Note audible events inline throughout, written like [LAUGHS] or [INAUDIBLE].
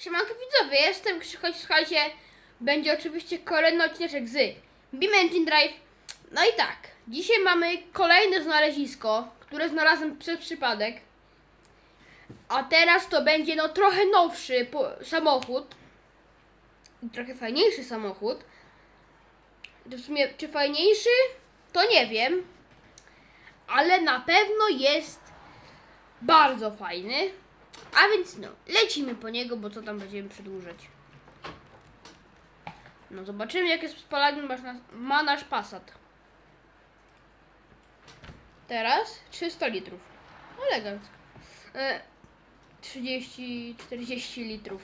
Siemanko widzowie, jestem Krzychoć, słuchajcie, będzie oczywiście kolejny odcinek z Beam Engine Drive. No i tak, dzisiaj mamy kolejne znalezisko, które znalazłem przez przypadek. A teraz to będzie no trochę nowszy samochód. Trochę fajniejszy samochód. W sumie, czy fajniejszy? To nie wiem. Ale na pewno jest bardzo fajny. A więc no, lecimy po niego, bo co tam będziemy przedłużać. No zobaczymy jakie spalanie ma nasz Passat. Teraz 300 litrów. Elegancko. E, 30-40 litrów.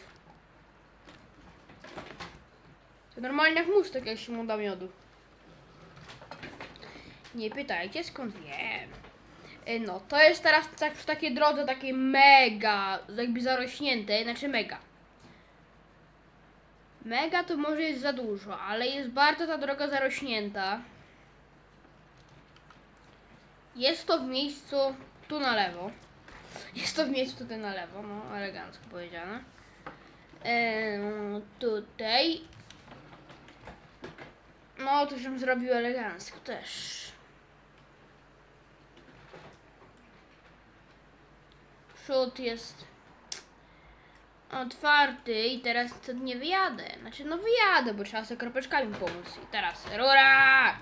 To normalnie jak mustek, jak się mu da miodu. Nie pytajcie skąd wiem. E, No, to jest teraz tak w takiej drodze takiej mega, jakby zarośniętej, znaczy mega. Mega to może jest za dużo, ale jest bardzo ta droga zarośnięta. Jest to w miejscu tu na lewo. [LAUGHS] Jest to w miejscu tutaj na lewo, no elegancko powiedziane. Eee, tutaj. No, to się zrobił elegancko też. Przód jest otwarty i teraz to nie wyjadę. Znaczy, no wyjadę, bo trzeba sobie kropeczkami pomóc. I teraz rura!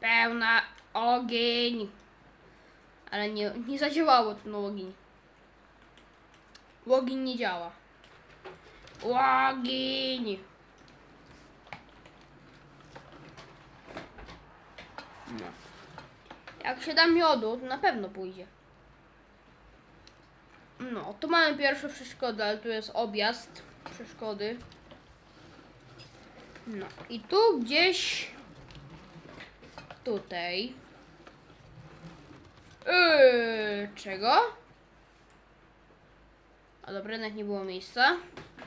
Pełna ogień. Ale nie, nie zadziałało ten ogień. Ogień nie działa. Ogień! Jak się da miodu, to na pewno pójdzie. No, tu mamy pierwszą przeszkodę, ale tu jest objazd przeszkody. No, i tu gdzieś tutaj. Yy, czego? A dobra, jednak nie było miejsca.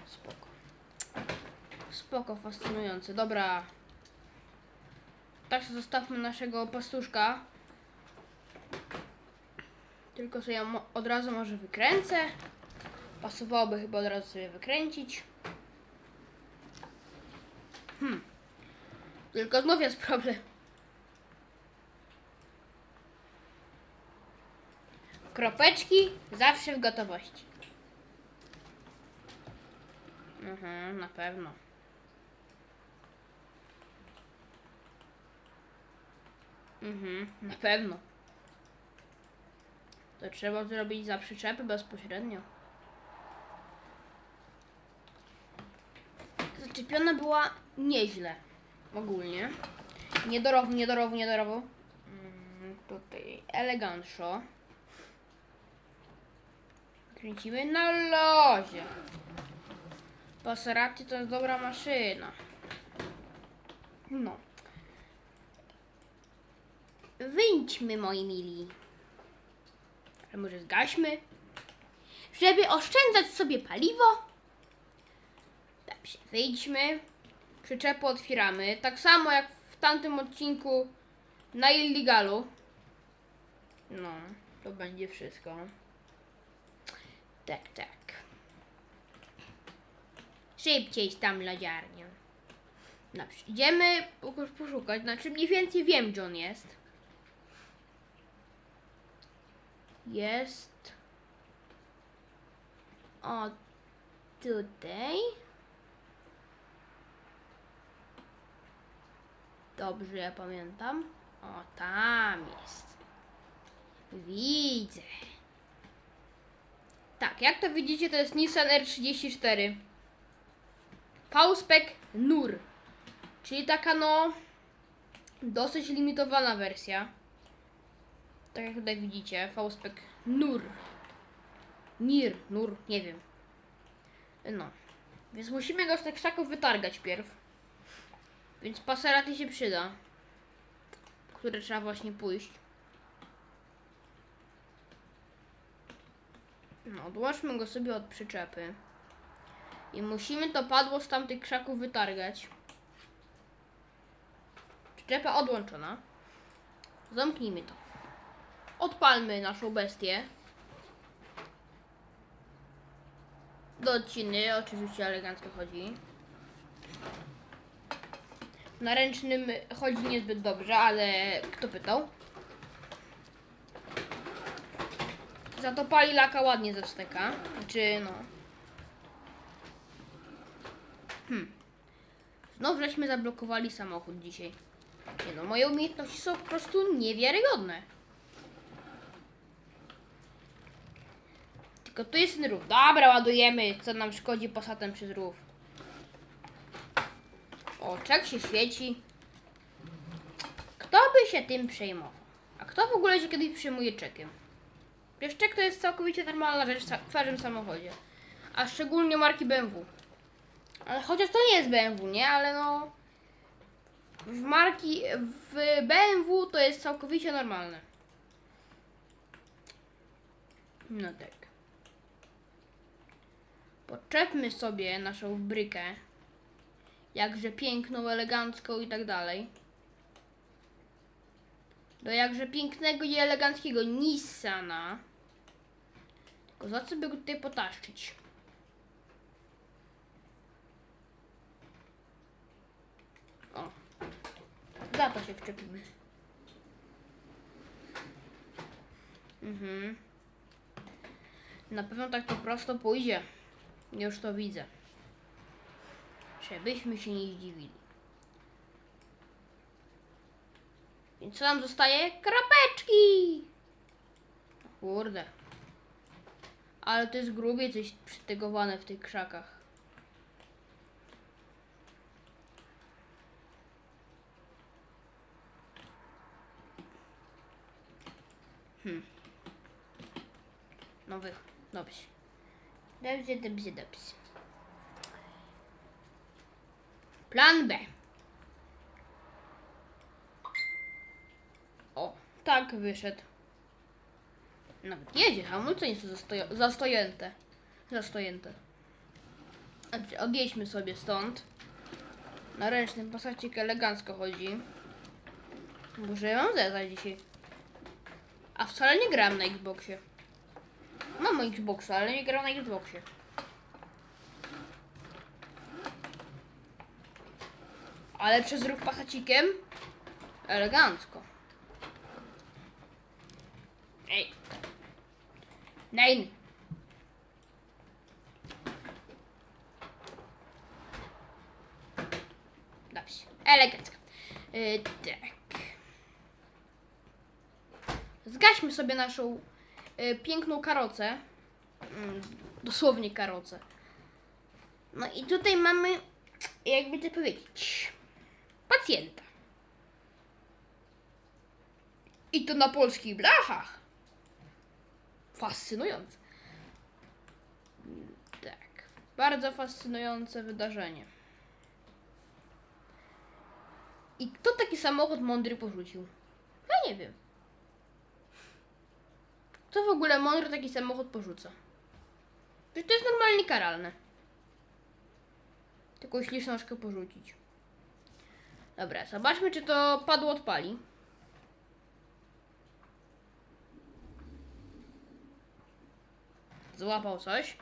Spoko. Spoko, fascynujące. Dobra. Tak zostawmy naszego pastuszka. Tylko sobie od razu może wykręcę. Pasowałoby chyba od razu sobie wykręcić. Hmm. Tylko znów jest problem. Kropeczki zawsze w gotowości. Mhm, na pewno. Mhm, na pewno. To trzeba zrobić za przyczepy bezpośrednio. Zaczepiona była nieźle. Ogólnie. Niedorowo, niedorowo, niedorowo. Mm, tutaj elegancko. Kręcimy na lozie. Passerati to jest dobra maszyna. No. Wyjdźmy, moi mili. Ale może zgaśmy? Żeby oszczędzać sobie paliwo. Dobrze, wyjdźmy. Przyczepę otwieramy. Tak samo jak w tamtym odcinku na Illegalu. No, to będzie wszystko. Tak, tak. Szybciej tam lodziarnią. Dobrze, idziemy posz- poszukać. Znaczy mniej więcej wiem, gdzie on jest. Jest. O, tutaj. Dobrze, ja pamiętam. O, tam jest. Widzę. Tak, jak to widzicie, to jest Nissan R34. V-Spec NUR. Czyli taka no dosyć limitowana wersja. Tak jak tutaj widzicie, V-Spec NUR. NIR, NUR, nie wiem. No. Więc musimy go z tych krzaków wytargać pierw. Więc paseraty się przyda. Które trzeba właśnie pójść. No, odłączmy go sobie od przyczepy. I musimy to padło z tamtych krzaków wytargać. Przyczepa odłączona. Zamknijmy to odpalmy naszą bestię. Do odciny, oczywiście elegancko chodzi. Na ręcznym chodzi niezbyt dobrze, ale kto pytał? Za to pali laka ładnie ze wsteka. Czy no. Hmm. Znowu żeśmy zablokowali samochód dzisiaj. Nie no, moje umiejętności są po prostu niewiarygodne. Tylko tu jest rów. Dobra, ładujemy. Co nam szkodzi posatem przez rów. O, czek się świeci. Kto by się tym przejmował? A kto w ogóle się kiedyś przejmuje czekiem? Przecież czek to jest całkowicie normalna rzecz w każdym samochodzie. A szczególnie marki BMW. Ale chociaż to nie jest BMW, nie? Ale no... W marki... W BMW to jest całkowicie normalne. No tak. Poczepmy sobie naszą brykę. Jakże piękną, elegancką i tak dalej. Do jakże pięknego i eleganckiego Nissana. Tylko za co by go tutaj potaszczyć? O. Za to się wczepimy. Mhm. Na pewno tak to prosto pójdzie. Już to widzę. Żebyśmy się nie zdziwili. Więc co nam zostaje? Krapeczki! Kurde. Ale to jest grubie coś przytygowane w tych krzakach. Hmm. Nowy. Dobrze. Dobrze, dobrze, dobrze. Plan B. O, tak wyszedł. Nawet jedzie, hamulce nie są zastojęte. Zastojęte. Dobrze, Odjedźmy sobie stąd. Na ręcznym pasacik elegancko chodzi. Muszę ją zezać dzisiaj. A wcale nie gram na Xboxie. Mam Xboxa, ale nie gram na Xboxie. Ale przez ruch pasacikiem elegancko. Ej. Nein. Dobrze. Elegancko. Yy, tak. Zgaśmy sobie naszą piękną karocę. Mm, dosłownie karocę. No i tutaj mamy, jakby to powiedzieć, pacjenta. I to na polskich blachach. Fascynujące. Tak. Bardzo fascynujące wydarzenie. I kto taki samochód mądry porzucił? Ja nie wiem. Kto w ogóle mądry taki samochód porzuca? Przecież to jest normalnie karalne. Taką ślicznożkę porzucić. Dobra, zobaczmy, czy to padło odpali. Złapał coś.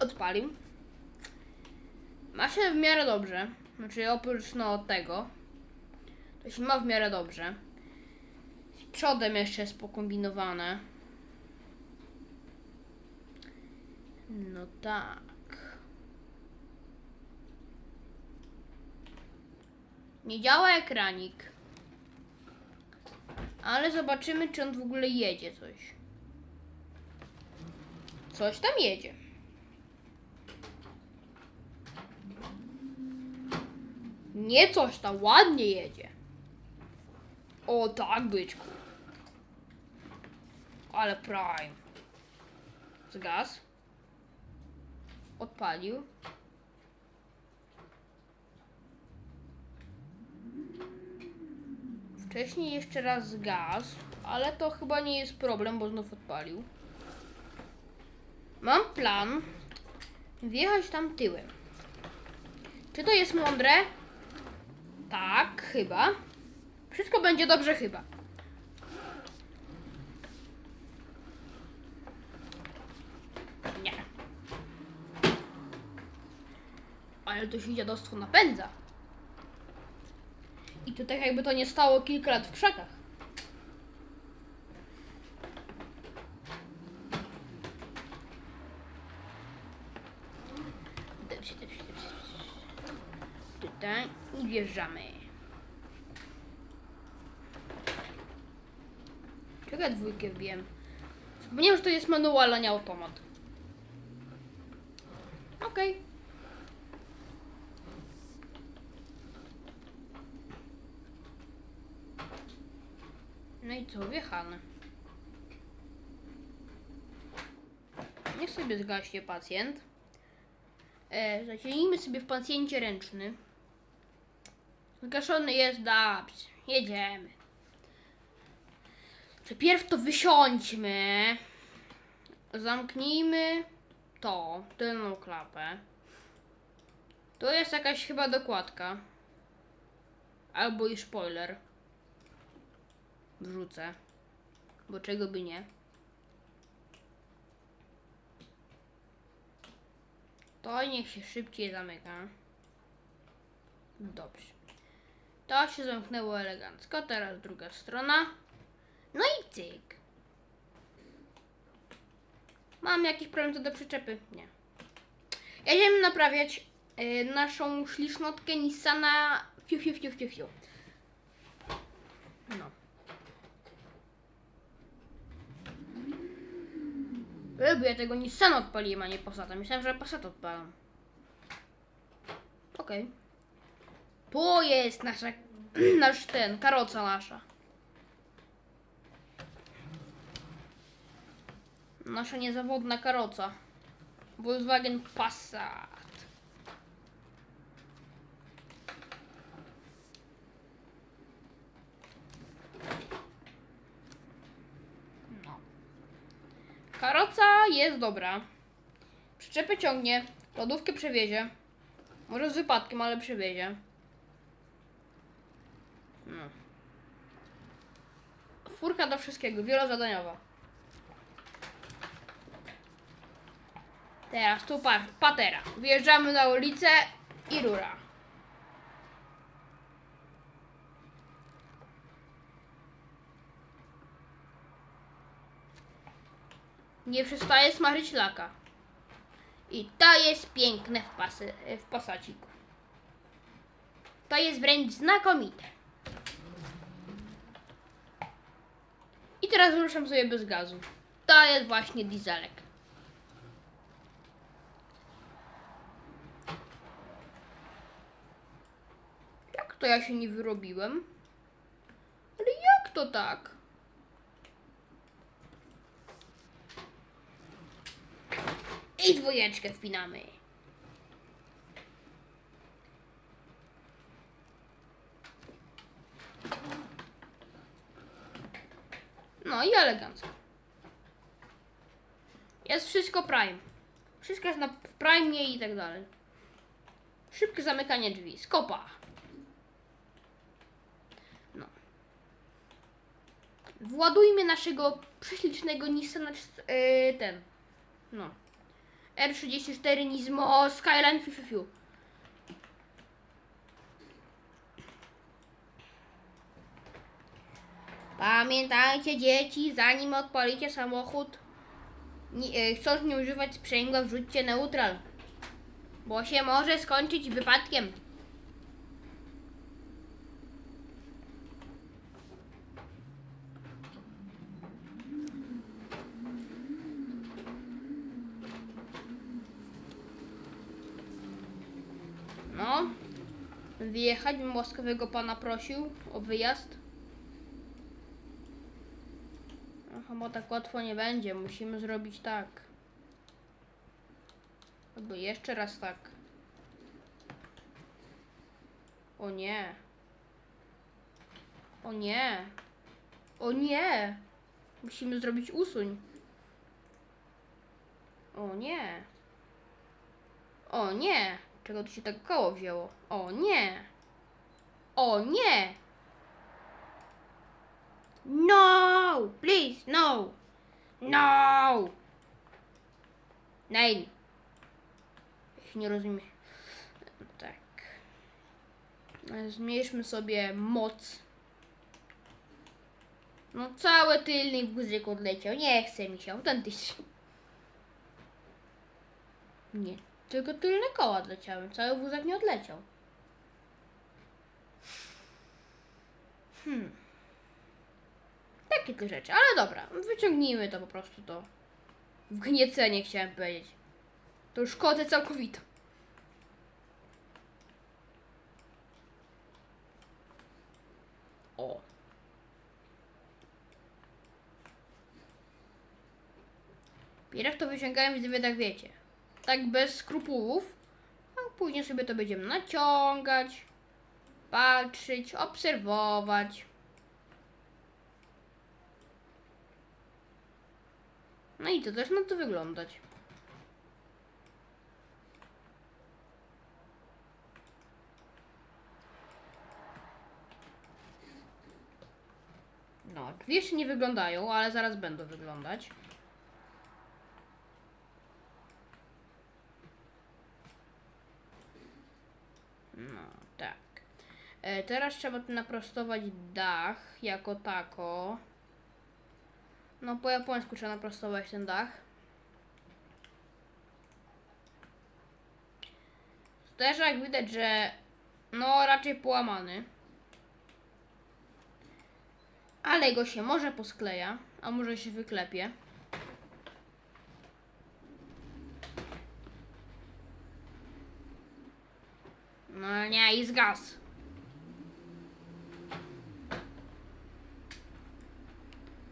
Odpalił. Ma się w miarę dobrze. Znaczy oprócz no tego. To się ma w miarę dobrze. Z przodem jeszcze jest pokombinowane. No tak. Nie działa ekranik. Ale zobaczymy, czy on w ogóle jedzie coś. Coś tam jedzie. Nie coś tam, ładnie jedzie. O tak, byczku. Ale prime. Zgas. Odpalił. Wcześniej jeszcze raz zgasł, ale to chyba nie jest problem, bo znów odpalił. Mam plan wjechać tam tyłem. Czy to jest mądre? Tak, chyba. Wszystko będzie dobrze chyba. Nie. Ale to się dziadostwo napędza. I to tak jakby to nie stało kilka lat w krzakach. Dobrze, dobrze. Tutaj i wjeżdżamy. Czego dwójkę wbiłem? Zapomniałem, że to jest manual, a nie automat. Okej. No i co, wjechane. Niech sobie zgaśnie pacjent. E, zaciągnijmy sobie w pacjencie ręczny. Zgaszony jest, dobrze. Jedziemy. Najpierw to wysiądźmy. Zamknijmy to, tylną klapę. Tu jest jakaś chyba dokładka. Albo i spoiler. Wrzucę. Bo czego by nie. To niech się szybciej zamyka. Dobrze. To się zamknęło elegancko. Teraz druga strona. No i cyk. Mam jakiś problem co do przyczepy? Nie. Jedziemy naprawiać y, naszą ślicznotkę Nissana fiu fiu fiu fiu fiu. No. E, bo ja tego Nissana odpaliłem, a nie Passata. Myślałem, że Passat odpalam. Okej. Tu jest nasza, nasz ten, karoca nasza. Nasza niezawodna karoca. Volkswagen Passat. No. Karoca jest dobra. Przyczepy ciągnie, lodówkę przewiezie. Może z wypadkiem, ale przewiezie. No. Furka do wszystkiego, wielozadaniowa. Teraz tu pa patera. Wjeżdżamy na ulicę i rura. Nie przestaje smażyć laka. I to jest piękne w, pasy, w pasaciku. To jest wręcz znakomite. I teraz ruszam sobie bez gazu. To jest właśnie dieselek. Jak to ja się nie wyrobiłem? Ale jak to tak? I dwójeczkę wpinamy. No i elegancko. Jest wszystko prime. Wszystko jest na w prime i tak dalej. Szybkie zamykanie drzwi. Skopa. No. Władujmy naszego prześlicznego Nissana yy, ten. No. R34 Nismo Skyline Fiu, fiu, fiu. Pamiętajcie dzieci, zanim odpalicie samochód, nie, chcąc nie używać sprzęgła, wrzućcie neutral. Bo się może skończyć wypadkiem. No, wyjechać bym łaskawego pana prosił o wyjazd. Chyba tak łatwo nie będzie. Musimy zrobić tak. Albo jeszcze raz tak. O nie. O nie. O nie. Musimy zrobić usuń. O nie. O nie. Czego tu się tak koło wzięło? O nie. O nie. No, please, no. No. Nein. Nie rozumiem. E, Zmniejszmy sobie moc. No cały tylny guzik odleciał. Nie chce mi się autentycznie. Nie, tylko tylne koła odleciały. Cały wózek nie odleciał. Hmm. Takie te rzeczy, ale dobra. Wyciągnijmy to po prostu to. Wgniecenie chciałem powiedzieć. To już kotę całkowitą. O. Pierw to wyciągałem z tak wiecie. Tak bez skrupułów. A później sobie to będziemy naciągać, patrzeć, obserwować. No i to też na to wyglądać. No, drzwi jeszcze nie wyglądają, ale zaraz będą wyglądać. No, tak. E, teraz trzeba naprostować dach jako tako. No, po japońsku trzeba naprostować ten dach. Też jak widać, że no raczej połamany. Ale go się może poskleja, a może się wyklepie. No nie, i zgasł.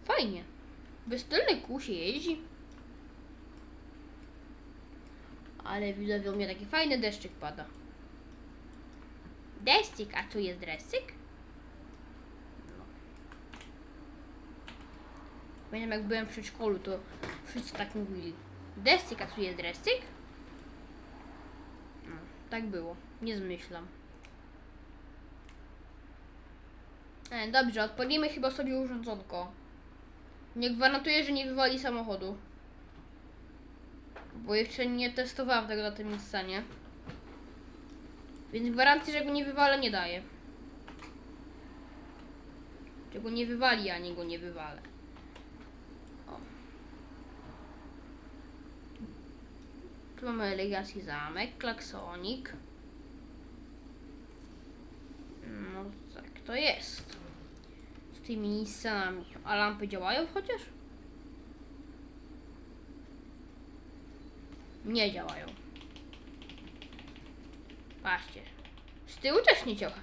Fajnie. Bez tylnej kół jeździ. Ale widzowie, u mnie taki fajny deszczyk pada. Deszczyk, a tu jest dreszczyk? Pamiętam jak byłem w przedszkolu, to wszyscy tak mówili. Deszczyk, a tu jest dreszczyk? No, tak było. Nie zmyślam. E, dobrze, odpalimy chyba sobie urządzonko. Nie gwarantuję, że nie wywali samochodu. Bo jeszcze nie testowałam tego na tym Nissanie. Więc gwarancji, że go nie wywalę, nie daję. Czy go nie wywali, ani go nie wywalę. O. Tu mamy elegancki zamek, klaksonik. No tak to jest. Tymi Nissanami. A lampy działają chociaż? Nie działają. Patrzcie. Z tyłu też nie działa.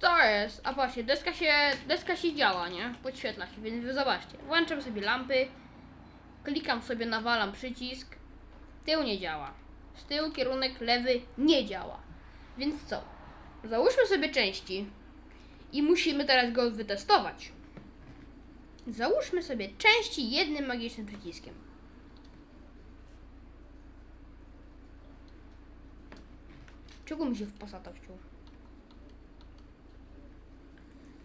To jest. A patrzcie, deska się, deska się działa, nie? Podświetla się, więc wy zobaczcie. Włączam sobie lampy. Klikam sobie, nawalam przycisk. Tył nie działa. Z tyłu kierunek lewy nie działa. Więc co? Załóżmy sobie części i musimy teraz go wytestować. Załóżmy sobie części jednym magicznym przyciskiem. Czego mi się w Passata wciął?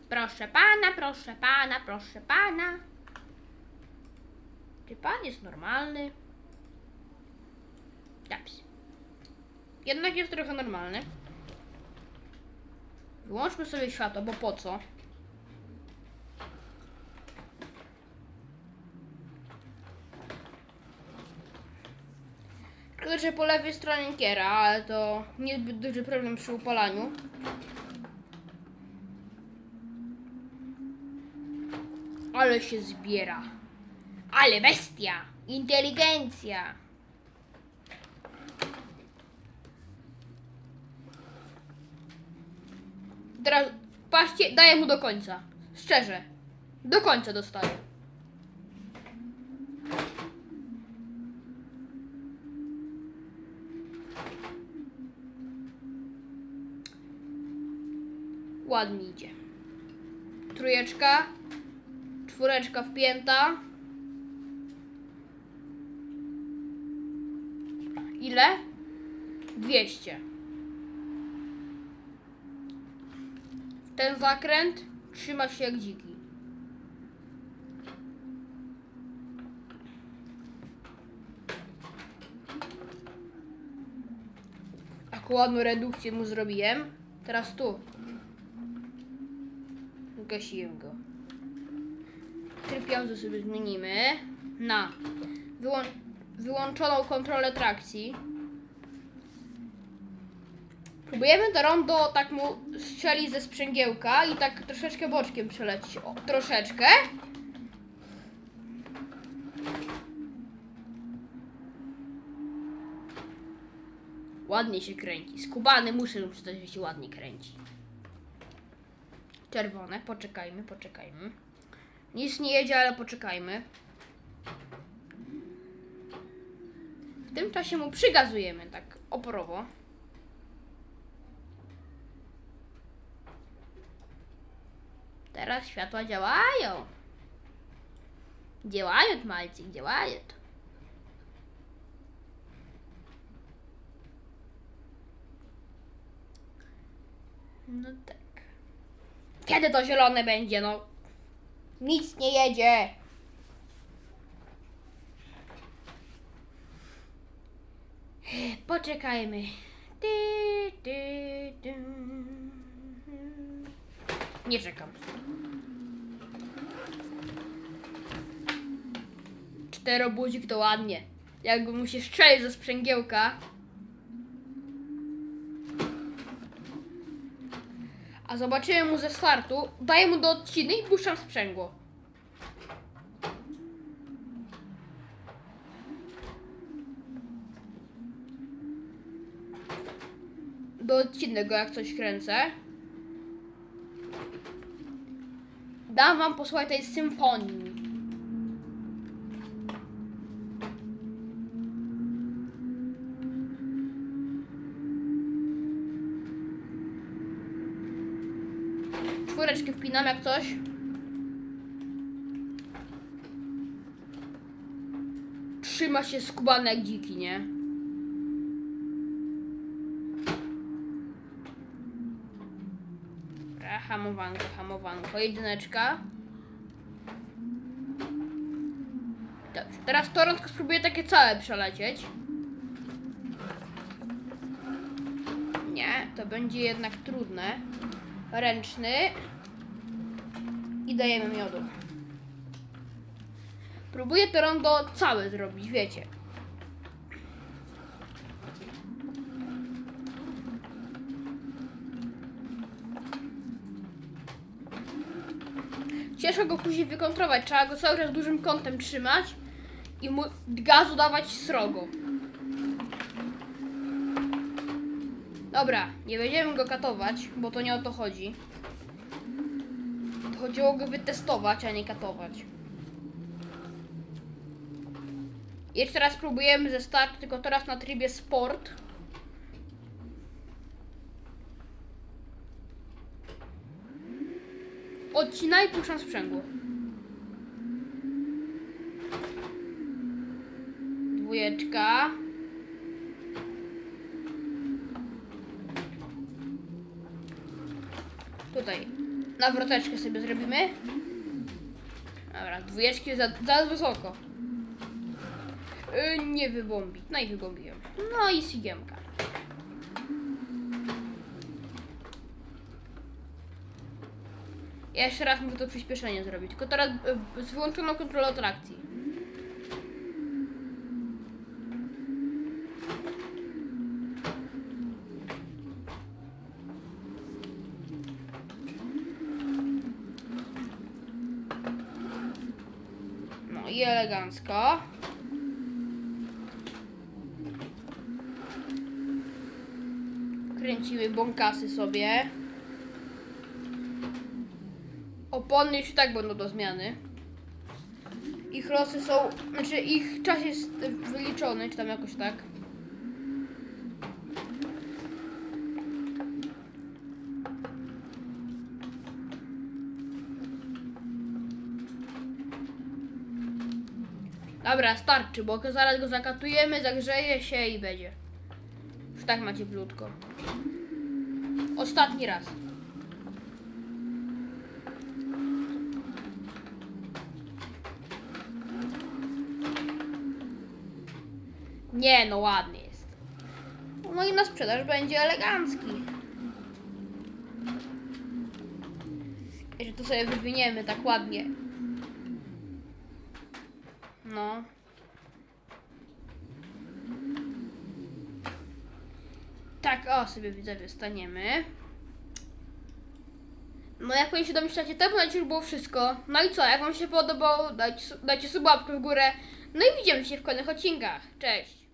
Proszę pana, proszę pana, proszę pana. Czy pan jest normalny? Dobrze. Jednak jest trochę normalny. Wyłączmy sobie światło, bo po co? Tylko, że po lewej stronie kiera, ale to niezbyt duży problem przy upalaniu. Ale się zbiera. Ale bestia! Inteligencja! Teraz patrzcie, daję mu do końca. Szczerze. Do końca dostaję. Ładnie idzie. Trójeczka. Czwóreczka wpięta. Ile? 200. Ten zakręt trzyma się jak dziki. Taką ładną redukcję mu zrobiłem. Teraz tu. Gasiłem go. Tryb jazdy sobie zmienimy na wyłą- wyłączoną kontrolę trakcji. Próbujemy to rondo tak mu strzelić ze sprzęgiełka i tak troszeczkę boczkiem przelecić. O, troszeczkę. Ładnie się kręci. Skubany muszę mu przyznać, że się ładnie kręci. Czerwone, poczekajmy, poczekajmy. Nic nie jedzie, ale poczekajmy. W tym czasie mu przygazujemy tak oporowo. Teraz światła działają. Działają, malcy, działają. No tak. Kiedy to zielone będzie, no? Nic nie jedzie. Poczekajmy. Ty, ty, ty. Nie czekam. Czterobudzik to ładnie. Jakby mu się strzelił ze sprzęgiełka. A zobaczyłem mu ze startu, daję mu do odciny i puszczam sprzęgło. Do odciny go jak coś kręcę. Dam wam posłuchać tej symfonii. Czwóreczkę wpinam jak coś. Trzyma się skubany jak dziki, nie? Dobra, hamowanko, hamowanko. Jedyneczka. Dobrze, teraz Toronto spróbuję takie całe przelecieć. Nie, to będzie jednak trudne. Ręczny. I dajemy miodu. Próbuję to rondo całe zrobić, wiecie. Ciężko go później wykontrować, trzeba go cały czas dużym kątem trzymać i mu gazu dawać srogo. Dobra, nie będziemy go katować, bo to nie o to chodzi. To chodziło go wytestować, a nie katować. Jeszcze raz próbujemy ze start, tylko teraz na trybie sport. Odcinaj, puszczam sprzęgło. Dwójeczka. Tutaj nawroteczkę sobie zrobimy. Dobra, dwójeczki za, za wysoko. Yy, nie wybombi. No i wybombiłem. No i sigiemka. Ja jeszcze raz muszę to przyspieszenie zrobić, tylko teraz y, z wyłączoną kontrolą trakcji. No i elegancko. Kręcimy bąkasy sobie. Opony już i tak będą do zmiany. Ich losy są, znaczy ich czas jest wyliczony, czy tam jakoś tak. Dobra, starczy, bo zaraz go zakatujemy, zagrzeje się i będzie. Już tak macie blutko. Ostatni raz. Nie, no ładny jest. No i na sprzedaż będzie elegancki. tu sobie wywiniemy tak ładnie. No. Tak, o sobie widzowie staniemy. No jak pewnie się domyślacie, to na dzisiaj było wszystko. No i co, jak wam się podobało, dajcie, dajcie subapkę w górę. No i widzimy się w kolejnych odcinkach. Cześć!